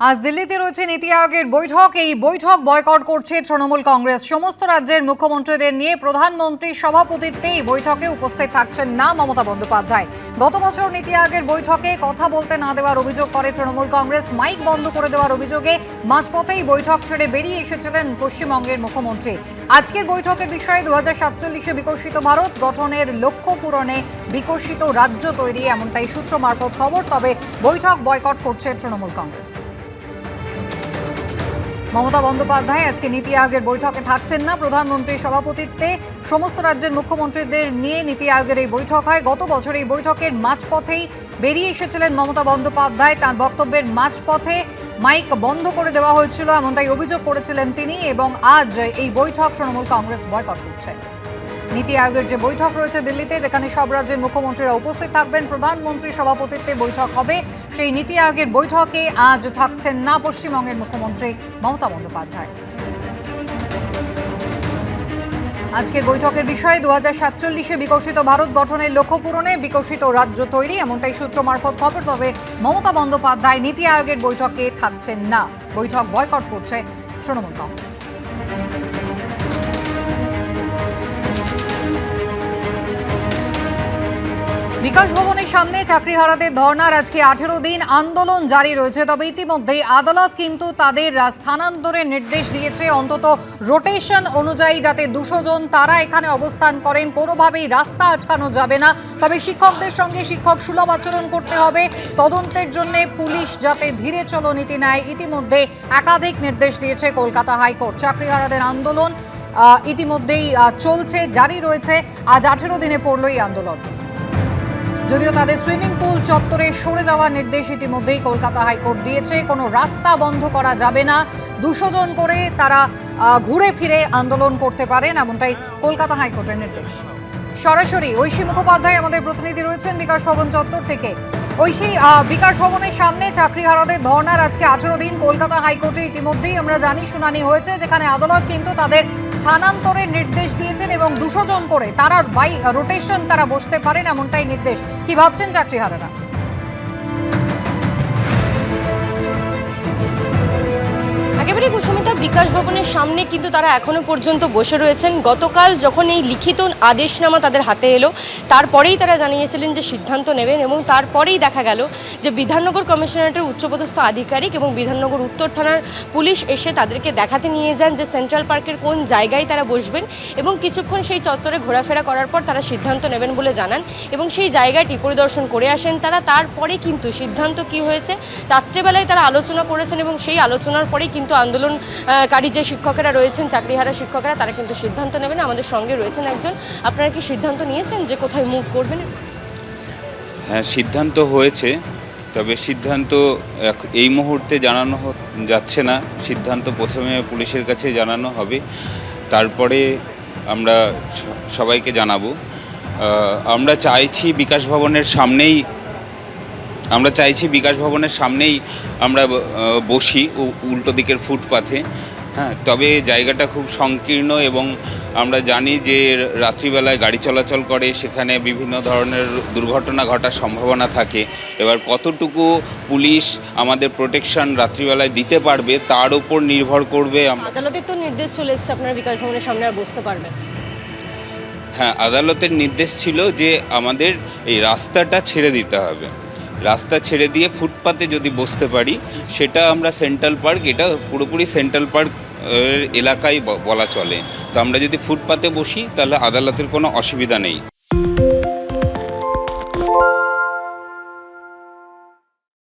আজ দিল্লিতে রয়েছে নীতি আয়োগের বৈঠক। এই বৈঠক বয়কট করছে তৃণমূল কংগ্রেস। সমস্ত রাজ্যের মুখ্যমন্ত্রীদের নিয়ে প্রধানমন্ত্রীর সভাপতিত্বে এই বৈঠকে উপস্থিত থাকছেন না মমতা বন্দ্যোপাধ্যায়। গত বছর নীতি আয়োগের বৈঠকে কথা বলতে না দেওয়ার অভিযোগ করে তৃণমূল কংগ্রেস। মাইক বন্ধ করে দেওয়ার অভিযোগে মাঝপথেই বৈঠক ছেড়ে বেরিয়ে এসেছিলেন পশ্চিমবঙ্গের মুখ্যমন্ত্রী। আজকের বৈঠকের বিষয়ে দু সাতচল্লিশে বিকশিত ভারত গঠনের লক্ষ্য পূরণে বিকশিত রাজ্য তৈরি এমনটাই সূত্র মারফত খবর। তবে বৈঠক বয়কট করছে তৃণমূল কংগ্রেস। মমতা বন্দ্যোপাধ্যায়, আজকে নীতি আয়োগের বৈঠকে থাকছেন না। প্রধানমন্ত্রীর সভাপতিত্বে সমস্ত রাজ্যের মুখ্যমন্ত্রীদের নিয়ে নীতি আয়োগের এই বৈঠক হয়। গত বছর এই বৈঠকের মাঝপথেই বেরিয়ে এসেছিলেন মমতা বন্দ্যোপাধ্যায়। তার বক্তব্যের মাঝপথে মাইক বন্ধ করে দেওয়া হয়েছিল, এমনটাই অভিযোগ করেছিলেন তিনি এবং আজ এই বৈঠক তৃণমূল কংগ্রেস বয়কট করছে। নীতি আয়োগের যে বৈঠক রয়েছে দিল্লিতে, যেখানে সব রাজ্যের মুখ্যমন্ত্রীরা উপস্থিত থাকবেন, প্রধানমন্ত্রীর সভাপতিত্বে বৈঠক হবে। সেই নীতি আয়োগের বৈঠকে আজ থাকছেন না পশ্চিমবঙ্গের মুখ্যমন্ত্রী মমতা বন্দ্যোপাধ্যায়। আজকের বৈঠকের বিষয়ে দু হাজার সাতচল্লিশে বিকশিত ভারত গঠনের লক্ষ্য পূরণে বিকশিত রাজ্য তৈরি, এমনটাই সূত্র মারফত খবর। তবে মমতা বন্দ্যোপাধ্যায় নীতি আয়োগের বৈঠকে থাকছেন না। বৈঠক বয়কট করছে তৃণমূল কংগ্রেস। বিকাশ ভবনের সামনে চাকরিহারাদের ধর্নার আজকে আঠেরো দিন আন্দোলন জারি রয়েছে। তবে ইতিমধ্যেই আদালত কিন্তু তাদের স্থানান্তরের নির্দেশ দিয়েছে। অন্তত রোটেশন অনুযায়ী যাতে দুশো জন তারা এখানে অবস্থান করেন, কোনোভাবেই রাস্তা আটকানো যাবে না। তবে শিক্ষকদের সঙ্গে শিক্ষক সুলভ আচরণ করতে হবে। তদন্তের জন্য পুলিশ যাতে ধীরে চলো নীতি নেয়, ইতিমধ্যে একাধিক নির্দেশ দিয়েছে কলকাতা হাইকোর্ট। চাকরিহারাদের আন্দোলন ইতিমধ্যেই চলছে, জারি রয়েছে। আজ আঠেরো দিনে পড়ল এই আন্দোলন। যদিও তাদের সুইমিং পুল চত্বরে সরে যাওয়ার নির্দেশ ইতিমধ্যেই কলকাতা হাইকোর্ট দিয়েছে, কোনো রাস্তা বন্ধ করা যাবে না। দুশো জন করে তারা ঘুরে ফিরে আন্দোলন করতে পারেন এমনটাই কলকাতা হাইকোর্টের নির্দেশ। সরাসরি ঐশী মুখোপাধ্যায় আমাদের প্রতিনিধি রয়েছেন বিকাশ ভবন চত্বর থেকে। ঐশী বিকাশ ভবনের সামনে চাকরিহারাদের ধর্নার আজকে আঠেরো দিন কলকাতা হাইকোর্টে ইতিমধ্যেই আমরা জানি শুনানি হয়েছে, যেখানে আদালত কিন্তু তাদের স্থানান্তরের নির্দেশ দিয়েছেন এবং দুশো জন করে তারা বাই রোটেশন তারা বসতে পারেন এমনটাই নির্দেশ। কি ভাবছেন চাকরিহারারা একেবারে কুসুমিতা বিকাশ ভবনের সামনে কিন্তু তারা এখনও পর্যন্ত বসে রয়েছেন। গতকাল যখন এই লিখিত আদেশনামা তাদের হাতে এলো, তারপরেই তারা জানিয়েছিলেন যে সিদ্ধান্ত নেবেন এবং তারপরেই দেখা গেল যে বিধাননগর কমিশনারেটের উচ্চপদস্থ আধিকারিক এবং বিধাননগর উত্তর থানার পুলিশ এসে তাদেরকে দেখাতে নিয়ে যান যে সেন্ট্রাল পার্কের কোন জায়গায় তারা বসবেন এবং কিছুক্ষণ সেই চত্বরে ঘোরাফেরা করার পর তারা সিদ্ধান্ত নেবেন বলে জানান এবং সেই জায়গাটি পরিদর্শন করে আসেন তারা। তারপরে কিন্তু সিদ্ধান্ত কি হয়েছে? রাত্রেবেলায় তারা আলোচনা করেছেন এবং সেই আলোচনার পরেই কিন্তু আন্দোলনকারী যে শিক্ষকেরা রয়েছেন, চাকরিহারা শিক্ষকেরা, তারা কিন্তু সিদ্ধান্ত নেবেন। আমাদের সঙ্গে রয়েছেন একজন। আপনারা কি সিদ্ধান্ত নিয়েছেন যে কোথায় মুভ করবেন? হ্যাঁ সিদ্ধান্ত হয়েছে, তবে সিদ্ধান্ত এই মুহূর্তে জানানো যাচ্ছে না। সিদ্ধান্ত প্রথমে পুলিশের কাছে জানানো হবে। তারপরে আমরা সবাইকে জানাব। আমরা চাইছি বিকাশ ভবনের সামনেই আমরা চাইছি বিকাশ ভবনের সামনেই আমরা বসি উল্টো দিকের ফুটপাথে। হ্যাঁ তবে জায়গাটা খুব সংকীর্ণ এবং আমরা জানি যে রাত্রিবেলায় গাড়ি চলাচল করে সেখানে বিভিন্ন ধরনের দুর্ঘটনা ঘটার সম্ভাবনা থাকে। এবার কতটুকু পুলিশ আমাদের প্রোটেকশন রাত্রিবেলায় দিতে পারবে তার উপর নির্ভর করবে আদালতের তো নির্দেশ চলে এসেছে আপনারা বিকাশ ভবনের সামনে আর বসতে পারবেন হ্যাঁ আদালতের নির্দেশ ছিল যে আমাদের এই রাস্তাটা ছেড়ে দিতে হবে। রাস্তা ছেড়ে দিয়ে ফুটপাতে যদি বসতে পারি, সেটা আমরা সেন্ট্রাল পার্ক, এটা পুরোপুরি সেন্ট্রাল পার্ক এলাকায় বলা চলে। তো আমরা যদি ফুটপাতে বসি, তাহলে আদালতের কোনো অসুবিধা নেই।